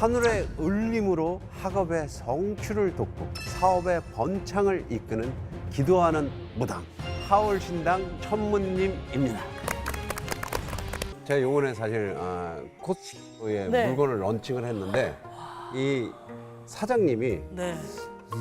하늘의 울림으로 학업의 성취를 돕고 사업의 번창을 이끄는 기도하는 무당 하울신당 천문님입니다. 제가 요번에 사실 아, 코스의 네. 물건을 런칭을 했는데 이 사장님이 네.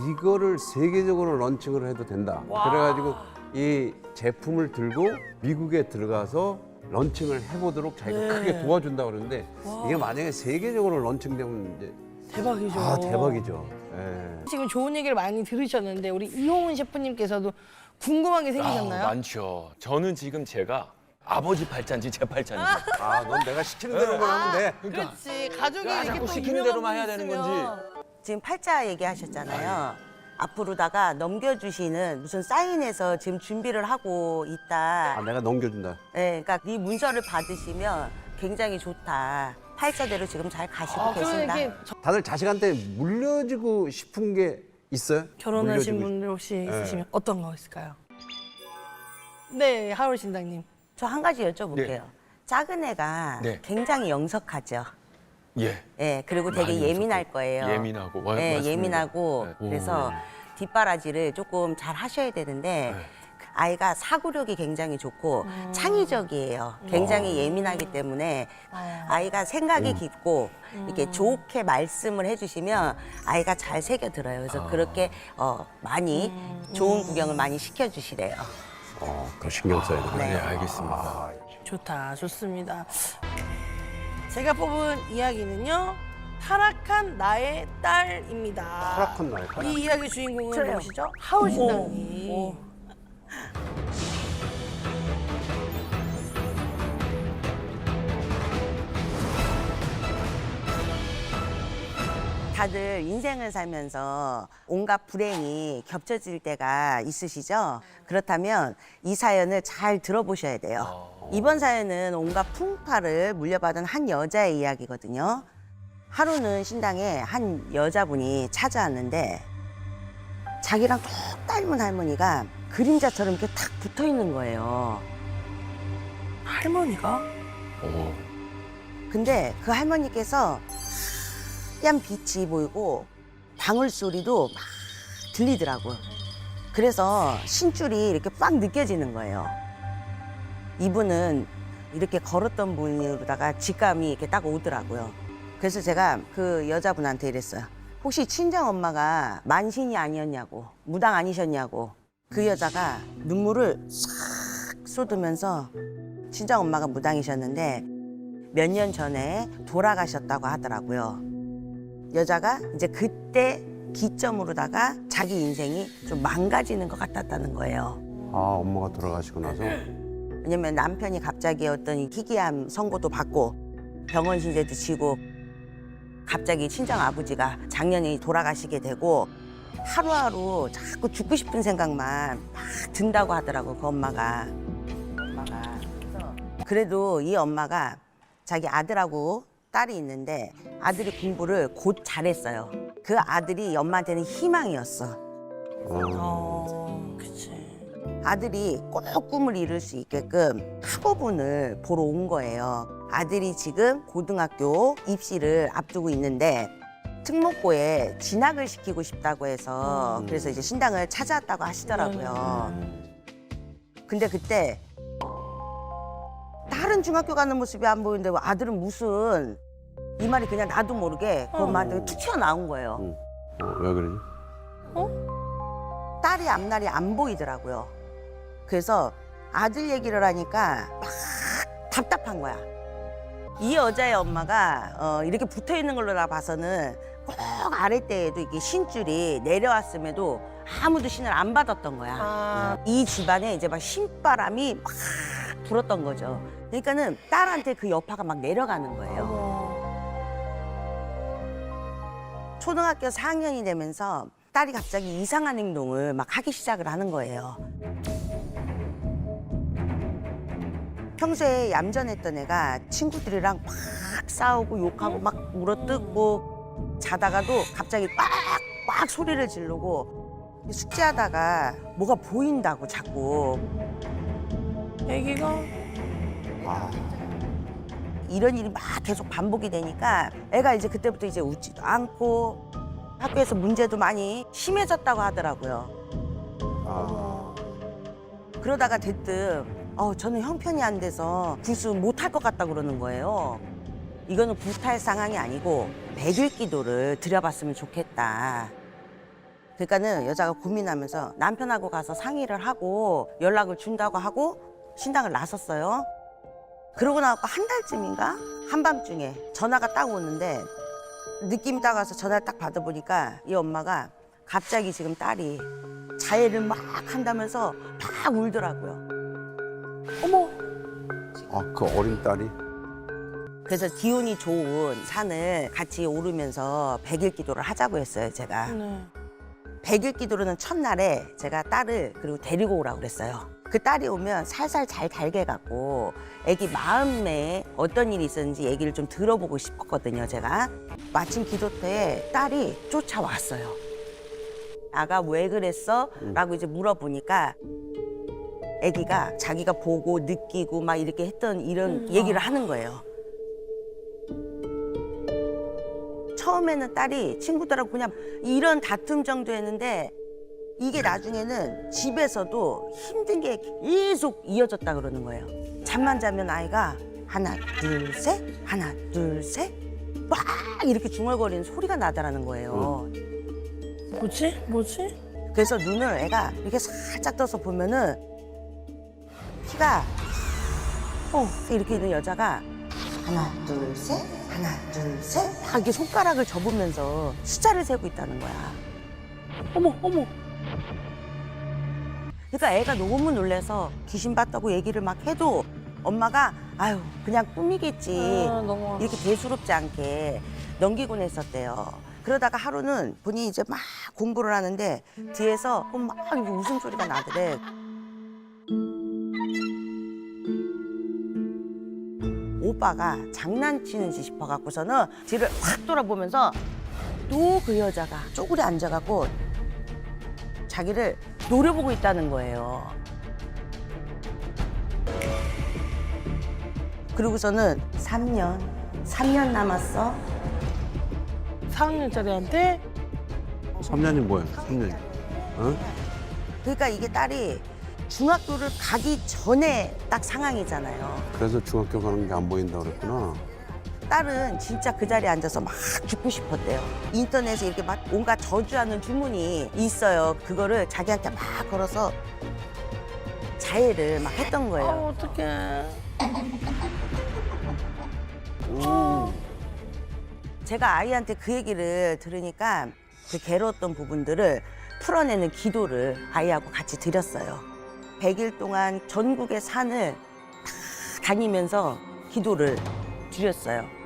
이거를 세계적으로 런칭을 해도 된다. 와. 그래가지고 이 제품을 들고 미국에 들어가서 런칭을 해보도록 자기가 네. 크게 도와준다 그러는데 와. 이게 만약에 세계적으로 런칭되면 이제 대박이죠. 아 대박이죠. 예. 지금 좋은 얘기를 많이 들으셨는데 우리 이홍은 셰프님께서도 궁금한 게 생기셨나요? 아, 많죠. 저는 지금 제가 아버지 팔자인지 제 팔자인지 아, 넌 내가 시키는 대로만 하면 돼. 그렇지. 가족이 아, 이렇게 또 시키는 대로만 해야 되는 건지. 지금 팔자 얘기하셨잖아요. 앞으로다가 넘겨주시는 무슨 사인해서 지금 준비를 하고 아, 있다. 내가 넘겨준다. 네, 그러니까 이 문서를 받으시면 굉장히 좋다. 팔자대로 지금 잘 가시고 아, 그러면 계신다. 저- 다들 자식한테 물려주고 싶은 게 있어요? 결혼하신 물려주고 분들 혹시 네. 있으시면 어떤 거 있을까요? 네, 하울 신당님. 저 한 가지 여쭤볼게요. 네. 작은 애가 네. 굉장히 영석하죠. 예. 예, 그리고 되게 많이 예민할 거예요. 예민하고, 와- 예, 맞습니다. 예민하고 네. 그래서 뒷바라지를 조금 잘 하셔야 되는데 네. 아이가 사고력이 굉장히 좋고 창의적이에요. 굉장히 예민하기 때문에 아이가 생각이 깊고 이렇게 좋게 말씀을 해주시면 아이가 잘 새겨 들어요. 그래서 그렇게 어, 많이 좋은 구경을 많이 시켜주시래요. 어, 더 신경 써야 돼. 네, 알겠습니다. 좋다, 좋습니다. 제가 뽑은 이야기는요. 타락한 나의 딸입니다. 타락한 나의 딸? 이 이야기 주인공은 저요. 무엇이죠? 하울 신당님. 다들 인생을 살면서 온갖 불행이 겹쳐질 때가 있으시죠? 그렇다면 이 사연을 잘 들어보셔야 돼요. 이번 사연은 온갖 풍파를 물려받은 한 여자의 이야기거든요. 하루는 신당에 한 여자분이 찾아왔는데 자기랑 똑 닮은 할머니가 그림자처럼 이렇게 탁 붙어 있는 거예요. 할머니가? 오. 근데 그 할머니께서 하얀 빛이 보이고 방울 소리도 막 들리더라고요. 그래서 신줄이 이렇게 빡 느껴지는 거예요. 이분은 이렇게 걸었던 분으로다가 직감이 이렇게 딱 오더라고요. 그래서 제가 그 여자분한테 이랬어요. 혹시 친정 엄마가 만신이 아니었냐고, 무당 아니셨냐고. 그 여자가 눈물을 싹 쏟으면서 친정 엄마가 무당이셨는데 몇 년 전에 돌아가셨다고 하더라고요. 여자가 이제 그때 기점으로다가 자기 인생이 좀 망가지는 것 같았다는 거예요. 아, 엄마가 돌아가시고 나서 왜냐면 남편이 갑자기 어떤 희귀암 선고도 받고 병원 신세도 지고 갑자기 친정 아버지가 작년에 돌아가시게 되고 하루하루 자꾸 죽고 싶은 생각만 막 든다고 하더라고 그 엄마가. 엄마가 그래도 이 엄마가 자기 아들하고 딸이 있는데 아들이 공부를 곧 잘했어요. 그 아들이 이 엄마한테는 희망이었어. 어, 어, 그치. 아들이 꼭 꿈을 이룰 수 있게끔 학업운을 보러 온 거예요. 아들이 지금 고등학교 입시를 앞두고 있는데 특목고에 진학을 시키고 싶다고 해서 그래서 이제 신당을 찾아왔다고 하시더라고요. 근데 그때 다른 중학교 가는 모습이 안 보이는데 아들은 무슨 이 말이 그냥 나도 모르게 그 엄마한테 툭 튀어나온 거예요. 응. 어, 왜 그러지? 딸이 앞날이 안 보이더라고요. 그래서 아들 얘기를 하니까 막 답답한 거야. 이 여자의 엄마가 어, 이렇게 붙어 있는 걸로 나 봐서는 꼭 아랫대에도 이게 신줄이 내려왔음에도 아무도 신을 안 받았던 거야. 아, 이 집안에 이제 막 신바람이 막 불었던 거죠. 그러니까는 딸한테 그 여파가 막 내려가는 거예요. 어머. 초등학교 4학년이 되면서 딸이 갑자기 이상한 행동을 막 하기 시작을 하는 거예요. 평소에 얌전했던 애가 친구들이랑 막 싸우고 욕하고 막 물어뜯고 자다가도 갑자기 빡빡 소리를 지르고 숙제하다가 뭐가 보인다고 자꾸. 애기가? 아, 이런 일이 막 계속 반복이 되니까 애가 이제 그때부터 이제 웃지도 않고 학교에서 문제도 많이 심해졌다고 하더라고요. 아, 그러다가 대뜸 어, 저는 형편이 안 돼서 구수 못할 것 같다 그러는 거예요. 이거는 구탈 상황이 아니고 백일 기도를 드려봤으면 좋겠다. 그러니까는 여자가 고민하면서 남편하고 가서 상의를 하고 연락을 준다고 하고 신당을 나섰어요. 그러고 나서 한 달쯤인가 한밤중에 전화가 딱 오는데 느낌이 딱 와서 전화를 딱 받아보니까 이 엄마가 갑자기 지금 딸이 자해를 막 한다면서 막 울더라고요. 어머. 아, 그 어린 딸이 그래서 기운이 좋은 산을 같이 오르면서 백일 기도를 하자고 했어요, 제가. 네. 백일 기도로는 첫날에 제가 딸을 그리고 데리고 오라고 그랬어요. 그 딸이 오면 살살 잘 달게 갖고 애기 마음에 어떤 일이 있었는지 얘기를 좀 들어보고 싶었거든요, 제가. 마침 기도 때 딸이 쫓아왔어요. 아가 왜 그랬어? 라고 이제 물어보니까 애기가 자기가 보고 느끼고 막 이렇게 했던 이런 얘기를 하는 거예요. 처음에는 딸이 친구들하고 그냥 이런 다툼 정도였는데 이게 나중에는 집에서도 힘든 게 계속 이어졌다 그러는 거예요. 잠만 자면 아이가 하나 둘 셋, 하나 둘 셋, 막 이렇게 중얼거리는 소리가 나더라는 거예요. 뭐지? 뭐지? 그래서 눈을 애가 이렇게 살짝 떠서 보면은 피가 어 이렇게 있는 여자가 하나 둘 셋, 하나 둘 셋, 막 이렇게 손가락을 접으면서 숫자를 세고 있다는 거야. 어머, 어머. 그러니까 애가 너무 놀래서 귀신 봤다고 얘기를 막 해도 엄마가 아유 그냥 꿈이겠지 아, 너무 이렇게 대수롭지 않게 넘기곤 했었대요. 그러다가 하루는 본인이 이제 막 공부를 하는데 뒤에서 막 이렇게 웃음소리가 나더래. 오빠가 장난치는지 싶어갖고서는 뒤를 확 돌아보면서 또 그 여자가 쪼그려 앉아갖고 자기를 노려보고 있다는 거예요. 그러고서는 3년, 3년 남았어. 4학년짜리한테 3년이 뭐야? 3년. 어? 그러니까 이게 딸이 중학교를 가기 전에 딱 상황이잖아요. 그래서 중학교 가는 게 안 보인다 그랬구나. 딸은 진짜 그 자리에 앉아서 막 죽고 싶었대요. 인터넷에 이렇게 막 온갖 저주하는 주문이 있어요. 그거를 자기한테 막 걸어서 자해를 막 했던 아, 거예요. 어떡해. 제가 아이한테 그 얘기를 들으니까 그 괴로웠던 부분들을 풀어내는 기도를 아이하고 같이 드렸어요. 100일 동안 전국의 산을 다 다니면서 기도를 드렸어요.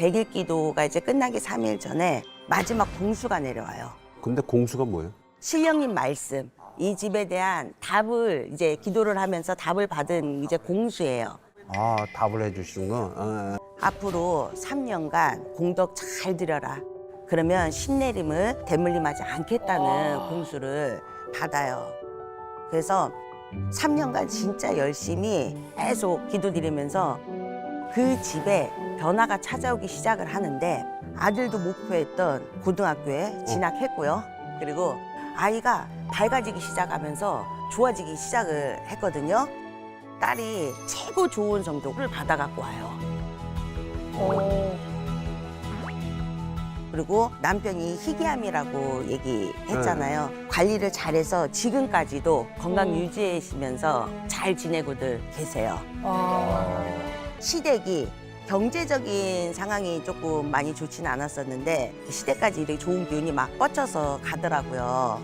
100일 기도가 이제 끝나기 3일 전에 마지막 공수가 내려와요. 근데 공수가 뭐예요? 신령님 말씀, 이 집에 대한 답을 이제 기도를 하면서 답을 받은 이제 공수예요. 아, 답을 해주시는 거. 아, 앞으로 3년간 공덕 잘 들여라. 그러면 신내림을 대물림하지 않겠다는 공수를 받아요. 그래서 3년간 진짜 열심히 계속 기도드리면서 그 집에 변화가 찾아오기 시작을 하는데 아들도 목표했던 고등학교에 진학했고요. 그리고 아이가 밝아지기 시작하면서 좋아지기 시작을 했거든요. 딸이 최고 좋은 정도를 받아갖고 와요. 어. 그리고 남편이 희귀암이라고 얘기했잖아요. 관리를 잘해서 지금까지도 건강 음. 유지하시면서 잘 지내고들 계세요. 아. 시댁이 경제적인 상황이 조금 많이 좋지는 않았었는데 시댁까지 이렇게 좋은 기운이 막 뻗쳐서 가더라고요.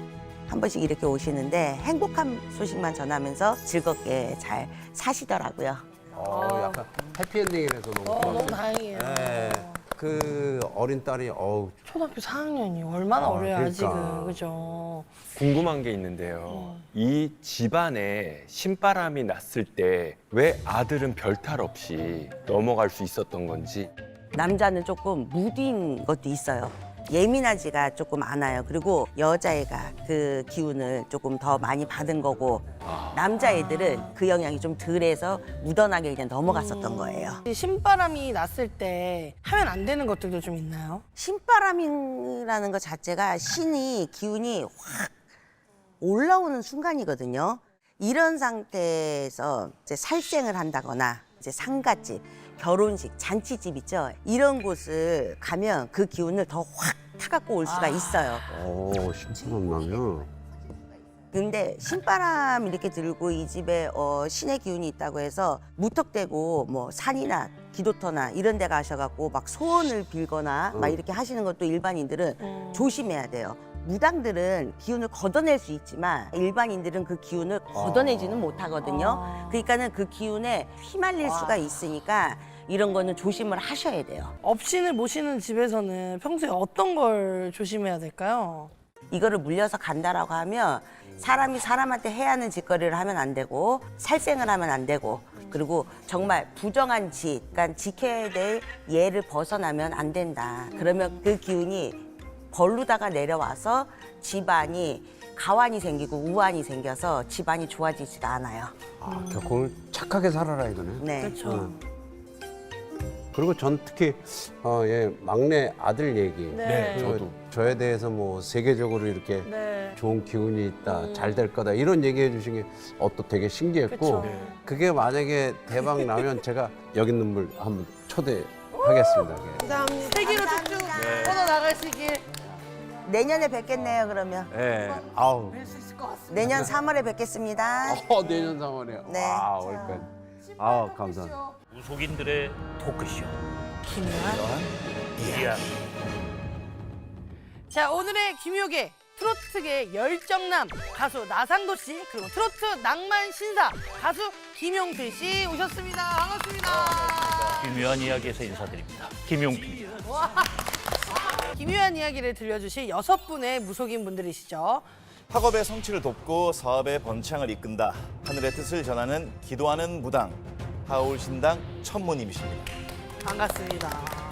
한 번씩 이렇게 오시는데 행복한 소식만 전하면서 즐겁게 잘 사시더라고요. 어, 약간 해피엔딩이라서 너무 어, 너무. 다행이에요. 네. 그 어린 딸이 어우 초등학교 4학년이 얼마나 아, 어려요, 그러니까. 아직은. 그죠? 궁금한 게 있는데요. 이 집안에 신바람이 났을 때 왜 아들은 별탈 없이 넘어갈 수 있었던 건지 남자는 조금 무딘 것도 있어요. 예민하지가 조금 않아요. 그리고 여자애가 그 기운을 조금 더 많이 받은 거고 남자애들은 그 영향이 좀 덜해서 묻어나게 그냥 넘어갔었던 거예요. 이 신바람이 났을 때 하면 안 되는 것들도 좀 있나요? 신바람이라는 것 자체가 신이 기운이 확 올라오는 순간이거든요. 이런 상태에서 이제 살생을 한다거나 이제 상가집, 결혼식, 잔치집 있죠. 이런 곳을 가면 그 기운을 더 확 타갖고 올 수가 있어요. 오, 신바람 나면. 근데 신바람 이렇게 들고 이 집에 어, 신의 기운이 있다고 해서 무턱대고 뭐 산이나 기도터나 이런 데 가셔갖고 막 소원을 빌거나 막 이렇게 하시는 것도 일반인들은 조심해야 돼요. 무당들은 기운을 걷어낼 수 있지만 일반인들은 그 기운을 걷어내지는 못하거든요. 그러니까는 그 기운에 휘말릴 수가 있으니까 이런 거는 조심을 하셔야 돼요. 업신을 모시는 집에서는 평소에 어떤 걸 조심해야 될까요? 이거를 물려서 간다라고 하면 사람이 사람한테 해야 하는 짓거리를 하면 안 되고 살생을 하면 안 되고 그리고 정말 부정한 짓, 그러니까 지켜야 될 예를 벗어나면 안 된다. 그러면 그 기운이 벌루다가 내려와서 집안이 가환이 생기고 우환이 생겨서 집안이 좋아지지가 않아요. 아, 결국은 착하게 살아라 이거네. 네. 그렇죠. 응. 그리고 전 특히 어, 예, 막내 아들 얘기. 네. 그 저도. 저에 대해서 뭐 세계적으로 이렇게 네. 좋은 기운이 있다, 잘 될 거다 이런 얘기해 주신 게 어, 또 되게 신기했고 그쵸. 네. 그게 만약에 대박 나면 제가 여기 눈물 한번 초대하겠습니다. 예. 감사합니다. 세계로 네. 뻗어 나가시길. 내년에 뵙겠네요, 그러면. 예. 아우. 내년 3월에 뵙겠습니다. 어, 내년 3월에. 네. 아, 올까지. 아, 감사합니다. 무속인들의 토크쇼 김요한. 이야 자 오늘의 김효계 트로트계 열정남 가수 나상도 씨 그리고 트로트 낭만 신사 가수 김용필 씨 오셨습니다. 반갑습니다. 기묘한 이야기에서 인사드립니다 김용필 김효한 이야기를 들려주실 여섯 분의 무속인 분들이시죠. 학업의 성취를 돕고 사업의 번창을 이끈다. 하늘의 뜻을 전하는 기도하는 무당 하울신당 천무님이십니다. 반갑습니다.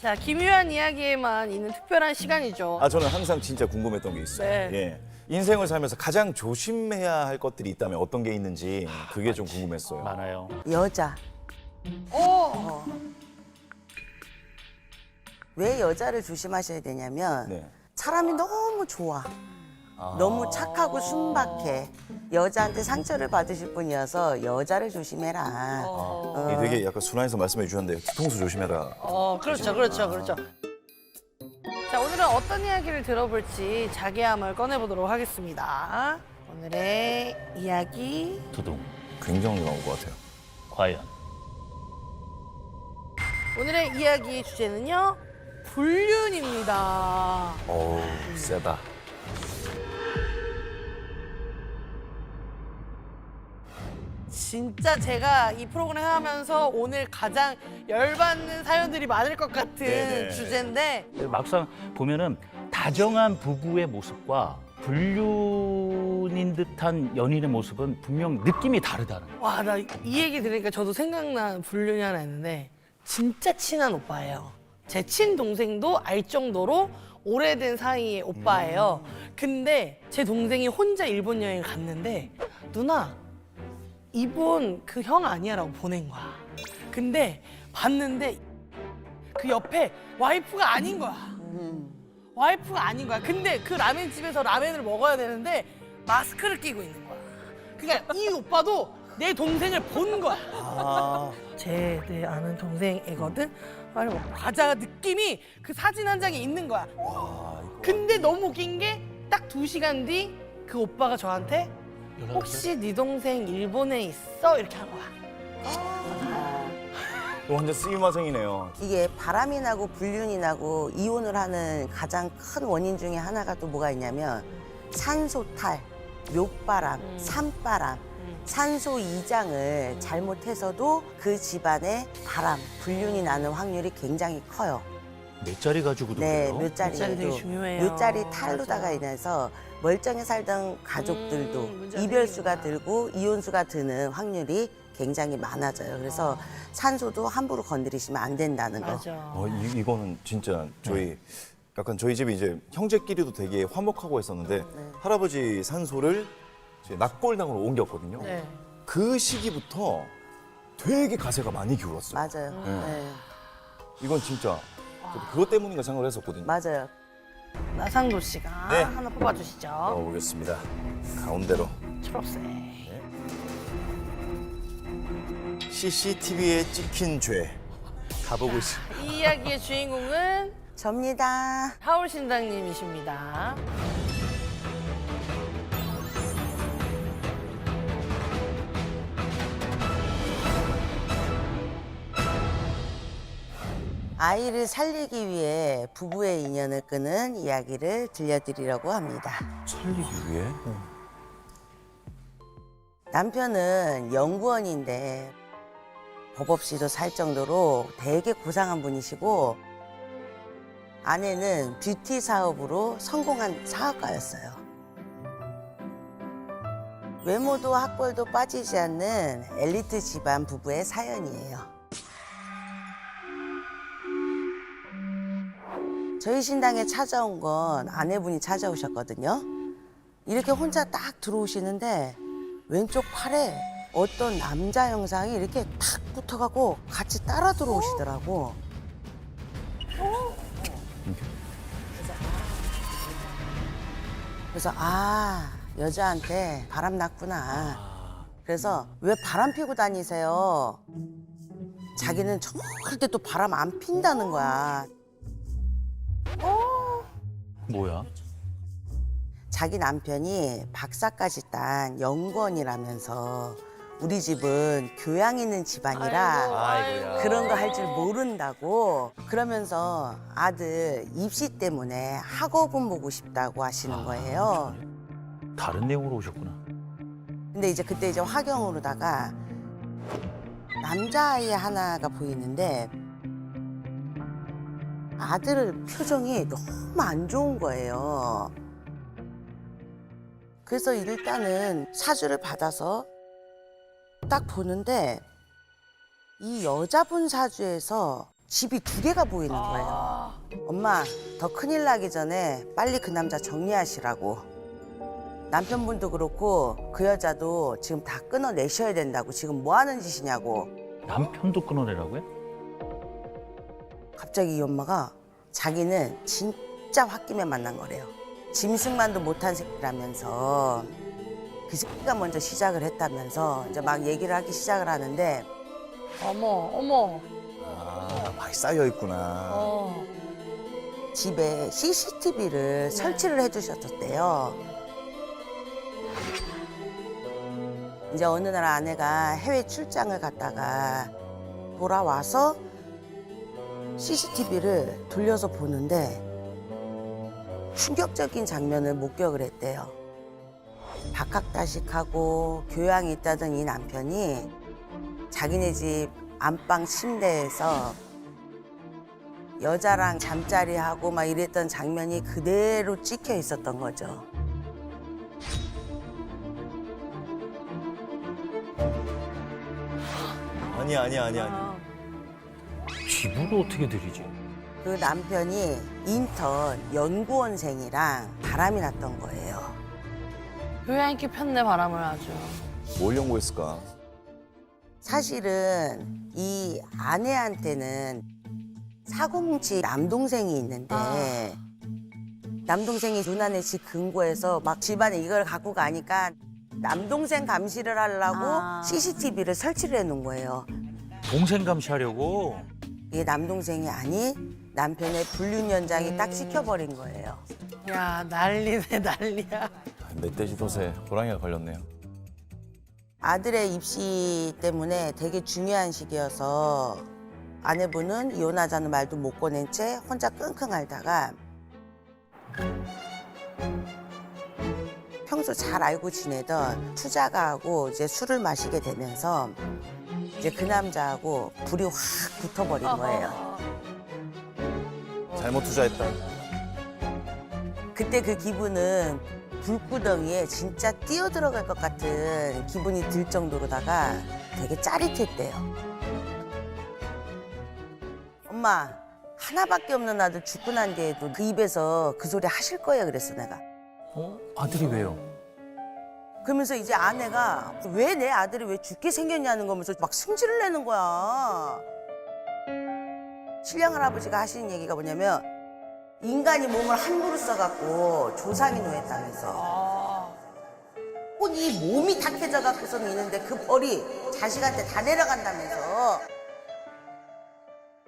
자 김효한 이야기에만 있는 특별한 시간이죠. 아 저는 항상 진짜 궁금했던 게 있어요. 네. 예. 인생을 살면서 가장 조심해야 할 것들이 있다면 어떤 게 있는지 그게 좀 궁금했어요. 많아요 여자. 오 왜 여자를 조심하셔야 되냐면 네. 사람이 너무 좋아. 너무 착하고 순박해. 여자한테 상처를 받으실 분이어서 여자를 조심해라. 어. 이게 되게 약간 순화해서 말씀해 주셨는데 뒤통수 조심해라. 어, 그렇죠, 그렇죠, 그렇죠. 자, 오늘은 어떤 이야기를 들어볼지 자기함을 꺼내보도록 하겠습니다. 오늘의 이야기. 두둥 굉장히 나온 것 같아요. 과연 오늘의 이야기 주제는요, 불륜입니다. 어우 세다. 진짜 제가 이 프로그램 하면서 오늘 가장 열받는 사연들이 많을 것 같은 네네. 주제인데, 막상 보면은 다정한 부부의 모습과 불륜인 듯한 연인의 모습은 분명 느낌이 다르다는 거예요 와, 나 이 얘기 들으니까 저도 생각난 불륜이 하나 있는데, 진짜 친한 오빠예요. 제 친동생도 알 정도로 오래된 사이의 오빠예요. 근데 제 동생이 혼자 일본 여행을 갔는데, 누나, 이분 그 형 아니야라고 보낸 거야. 근데 봤는데 그 옆에 와이프가 아닌 거야. 와이프가 아닌 거야. 근데 그 라멘 집에서 라멘을 먹어야 되는데 마스크를 끼고 있는 거야. 그러니까 이 오빠도 내 동생을 본 거야. 제 내 아는 동생이거든. 아니 뭐 과자 느낌이 그 사진 한 장에 있는 거야. 근데 너무 웃긴 게 딱 두 시간 뒤 그 오빠가 저한테 혹시 네 동생 일본에 있어? 이렇게 한 거야. 이거 완전 쓰임화생이네요. 이게 바람이 나고 불륜이 나고 이혼을 하는 가장 큰 원인 중에 하나가 또 뭐가 있냐면 산소탈, 묘바람, 산바람, 산소 이장을 잘못해서도 그 집안에 바람, 불륜이 나는 확률이 굉장히 커요. 몇 자리 가지고도 네, 그래요 묘자리 되게 묘자리도 중요해요. 묘자리 탈로다가 맞아. 인해서 멀쩡히 살던 가족들도 음, 이별수가 생기구나. 들고 이혼수가 드는 확률이 굉장히 많아져요. 그래서 산소도 함부로 건드리시면 안 된다는 거. 맞아. 어, 이, 이거는 진짜 저희 약간 저희 집이 이제 형제끼리도 되게 화목하고 했었는데 할아버지 산소를 낙골당으로 옮겼거든요. 네. 그 시기부터 되게 가세가 많이 기울었어요. 맞아요. 네. 이건 진짜 저도 그것 때문인가 생각을 했었거든요. 맞아요. 나상도 씨가 네. 하나 뽑아주시죠. 넣어보겠습니다. 가운데로 초록색. CCTV에 찍힌 죄 가보고 있습니다. 이 이야기의 주인공은 접니다. 하울 신당님이십니다. 아이를 살리기 위해 부부의 인연을 끄는 이야기를 들려드리려고 합니다. 살리기 위해? 남편은 연구원인데 법 없이도 살 정도로 되게 고상한 분이시고 아내는 뷰티 사업으로 성공한 사업가였어요. 외모도 학벌도 빠지지 않는 엘리트 집안 부부의 사연이에요. 저희 신당에 찾아온 건 아내분이 찾아오셨거든요. 이렇게 혼자 딱 들어오시는데 왼쪽 팔에 어떤 남자 형상이 이렇게 탁 붙어가고 같이 따라 들어오시더라고. 그래서 아 여자한테 바람 났구나. 그래서 왜 바람 피고 다니세요? 자기는 절대 또 바람 안 핀다는 거야. 뭐야? 자기 남편이 박사까지 딴 연구원이라면서 우리 집은 교양 있는 집안이라 아이고야. 그런 거 할 줄 모른다고 그러면서 아들 입시 때문에 학업은 보고 싶다고 하시는 거예요. 다른 내용으로 오셨구나. 근데 이제 그때 이제 화경으로다가 남자아이 하나가 보이는데 아들 표정이 너무 안 좋은 거예요. 그래서 일단은 사주를 받아서 딱 보는데 이 여자분 사주에서 집이 두 개가 보이는 거예요. 엄마, 더 큰일 나기 전에 빨리 그 남자 정리하시라고. 남편분도 그렇고 그 여자도 지금 다 끊어내셔야 된다고 지금 뭐 하는 짓이냐고 남편도 끊어내라고요? 갑자기 이 엄마가 자기는 진짜 홧김에 만난 거래요 짐승만도 못한 새끼라면서 그 새끼가 먼저 시작을 했다면서 이제 막 얘기를 하기 시작을 하는데 어머, 어머. 아, 많이 쌓여 있구나. 어. 집에 CCTV를 설치를 해주셨었대요. 이제 어느 날 아내가 해외 출장을 갔다가 돌아와서 CCTV를 돌려서 보는데 충격적인 장면을 목격을 했대요. 박학다식하고 교양이 있다던 이 남편이 자기네 집 안방 침대에서 여자랑 잠자리 하고 막 이랬던 장면이 그대로 찍혀 있었던 거죠. 아니야, 아니야, 아니야, 아니 야. 아, 집으로 어떻게 들이지? 그 남편이 인턴 연구원생이랑 바람이 났던 거예요. 교양 있게 폈네, 바람을 아주. 뭘 연구했을까? 사실은 이 아내한테는 사고뭉치 남동생이 있는데 남동생이 누나네 집 근거에서 막 집안에 이걸 갖고 가니까 남동생 감시를 하려고 아. CCTV를 설치를 해 놓은 거예요. 동생 감시하려고? 이게 남동생이 아닌 남편의 불륜 연장이 딱 찍혀버린 거예요. 야, 난리네, 난리야. 멧돼지 덫에 호랑이가 걸렸네요. 아들의 입시 때문에 되게 중요한 시기여서 아내분은 이혼하자는 말도 못 꺼낸 채 혼자 끙끙 앓다가 평소 잘 알고 지내던 투자가하고 이제 술을 마시게 되면서 이제 그 남자하고 불이 확 붙어버린 거예요. 잘못 투자했다. 그때 그 기분은 불구덩이에 진짜 뛰어 들어갈 것 같은 기분이 들 정도로다가 되게 짜릿했대요. 엄마, 하나밖에 없는 아들 죽고 난 뒤에도 그 입에서 그 소리 하실 거예요 그랬어 내가. 어? 아들이 왜요? 그러면서 이제 아내가 왜 내 아들이 왜 죽게 생겼냐는 거면서 막 승질을 내는 거야. 신랑 할아버지가 하시는 얘기가 뭐냐면 인간이 몸을 함부로 써갖고 조상이 노했다면서. 꼭이 몸이 탁해져 갖고서는 있는데 그 벌이 자식한테 다 내려간다면서.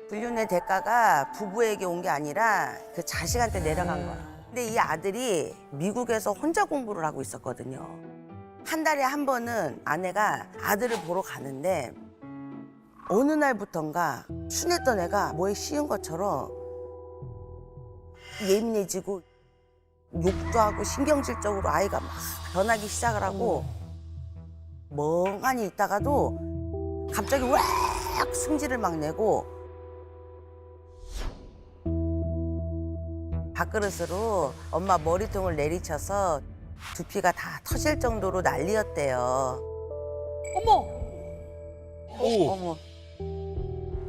불륜의 대가가 부부에게 온 게 아니라 그 자식한테 내려간 거야. 근데 이 아들이 미국에서 혼자 공부를 하고 있었거든요. 한 달에 한 번은 아내가 아들을 보러 가는데 어느 날부턴가 순했던 애가 뭐에 씌운 것처럼 예민해지고 욕도 하고 신경질적으로 아이가 막 변하기 시작을 하고 멍하니 있다가도 갑자기 왁 승질을 막 내고 밥그릇으로 엄마 머리통을 내리쳐서 두피가 다 터질 정도로 난리였대요. 어머! 어머.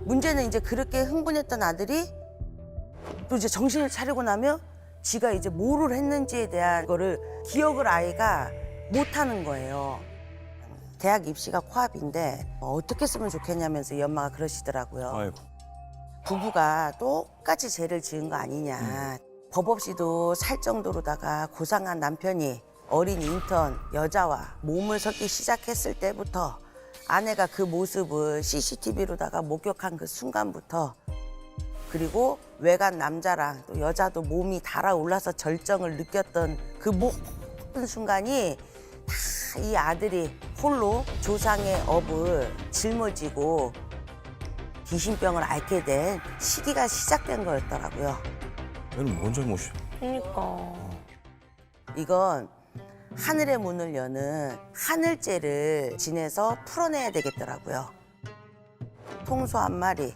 문제는 이제 그렇게 흥분했던 아들이 또 이제 정신을 차리고 나면 지가 이제 뭐를 했는지에 대한 거를 기억을 아이가 못 하는 거예요. 대학 입시가 코앞인데 뭐 어떻게 쓰면 좋겠냐면서 이 엄마가 그러시더라고요. 아이고. 부부가 똑같이 죄를 지은 거 아니냐. 법 없이도 살 정도로다가 고상한 남편이 어린 인턴 여자와 몸을 섞기 시작했을 때부터 아내가 그 모습을 CCTV로다가 목격한 그 순간부터 그리고 외간 남자랑 또 여자도 몸이 달아올라서 절정을 느꼈던 그 모든 순간이 다 이 아들이 홀로 조상의 업을 짊어지고 귀신병을 앓게 된 시기가 시작된 거였더라고요. 얘는 뭔 잘못이야? 그러니까. 이건 하늘의 문을 여는 하늘죄를 지내서 풀어내야 되겠더라고요. 통소 한 마리,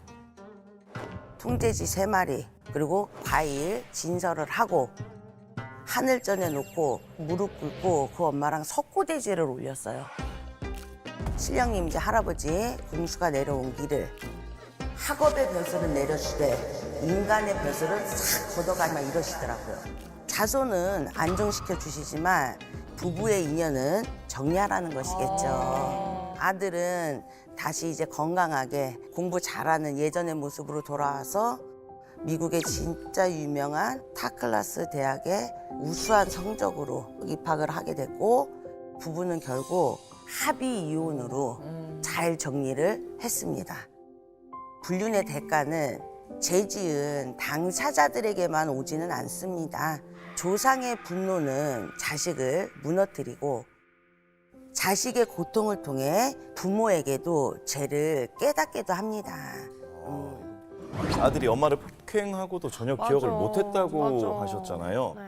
통돼지 세 마리, 그리고 과일 진설을 하고 하늘전에 놓고 무릎 꿇고 그 엄마랑 석고대죄를 올렸어요. 신령님 이제 할아버지 궁수가 내려온 길을 학업의 벼슬은 내려주되 인간의 벼슬은 싹 걷어가마 이러시더라고요. 자손은 안정시켜 주시지만 부부의 인연은 정리하라는 것이겠죠. 아들은 다시 이제 건강하게 공부 잘하는 예전의 모습으로 돌아와서 미국의 진짜 유명한 타클라스 대학에 우수한 성적으로 입학을 하게 됐고 부부는 결국 합의 이혼으로 잘 정리를 했습니다. 불륜의 대가는 죄 지은 당사자들에게만 오지는 않습니다. 조상의 분노는 자식을 무너뜨리고 자식의 고통을 통해 부모에게도 죄를 깨닫게도 합니다. 음. 아들이 엄마를 폭행하고도 전혀 맞아. 기억을 못했다고 맞아. 하셨잖아요. 네.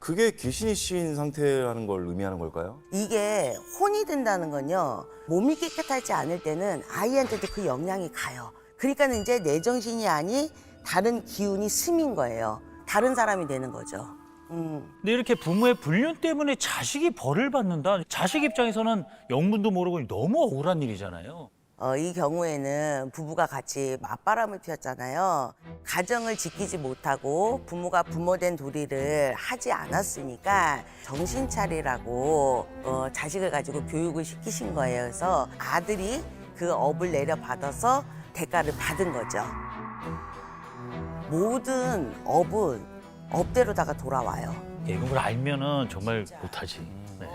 그게 귀신이 씌인 상태라는 걸 의미하는 걸까요? 이게 혼이 든다는 건요 몸이 깨끗하지 않을 때는 아이한테도 그 영향이 가요 그러니까 는 이제 내 정신이 아닌 다른 기운이 스민 거예요 다른 사람이 되는 거죠 음. 근데 이렇게 부모의 불륜 때문에 자식이 벌을 받는다. 자식 입장에서는 영문도 모르고 너무 억울한 일이잖아요. 어, 이 경우에는 부부가 같이 맞바람을 피웠잖아요. 가정을 지키지 못하고 부모가 부모된 도리를 하지 않았으니까 정신 차리라고 어, 자식을 가지고 교육을 시키신 거예요. 그래서 아들이 그 업을 내려받아서 대가를 받은 거죠. 모든 업은 업대로다가 돌아와요. 예, 이런 걸 알면은 정말 못하지. 네.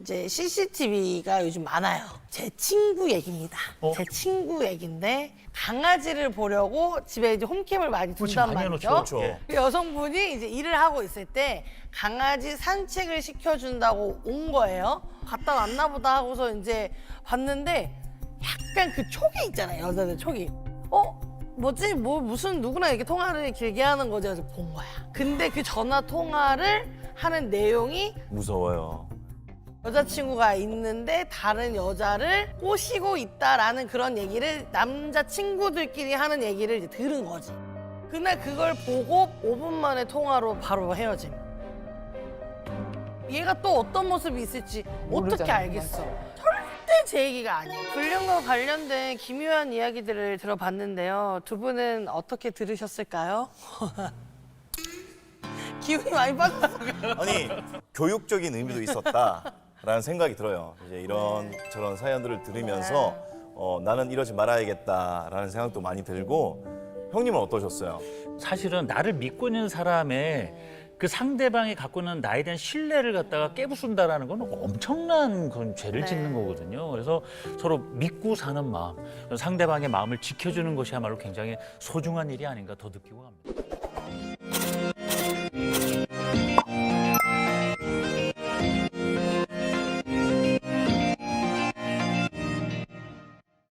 이제 CCTV가 요즘 많아요. 제 친구 얘기입니다. 어? 제 친구 얘기인데 강아지를 보려고 집에 이제 홈캠을 많이 그렇지, 둔단 많이 말이죠. 해놓죠. 예. 그 여성분이 이제 일을 하고 있을 때 강아지 산책을 시켜준다고 온 거예요. 갔다 왔나 보다 하고서 이제 봤는데 약간 그 촉이 있잖아요. 여자들 촉이. 어? 뭐지? 뭐 무슨 누구나 이렇게 통화를 길게 하는 거지. 그래서 본 거야. 근데 그 전화 통화를 하는 내용이 무서워요. 여자친구가 있는데 다른 여자를 꼬시고 있다라는 그런 얘기를 남자 친구들끼리 하는 얘기를 이제 들은 거지. 그날 그걸 보고 5분 만에 통화로 바로 헤어짐. 얘가 또 어떤 모습이 있을지 어떻게 알겠어? 절대 제 얘기가 아니에요. 불륜과 관련된 기묘한 이야기들을 들어봤는데요. 두 분은 어떻게 들으셨을까요? 기분이 많이 빠졌어요. 아니 교육적인 의미도 있었다라는 생각이 들어요. 이제 이런 저런 사연들을 들으면서 어, 나는 이러지 말아야겠다라는 생각도 많이 들고 형님은 어떠셨어요? 사실은 나를 믿고 있는 사람의 그 상대방이 갖고 있는 나에 대한 신뢰를 갖다가 깨부순다라는 건 엄청난 그런 죄를 네. 짓는 거거든요. 그래서 서로 믿고 사는 마음, 상대방의 마음을 지켜주는 것이야말로 굉장히 소중한 일이 아닌가 더 느끼고 갑니다.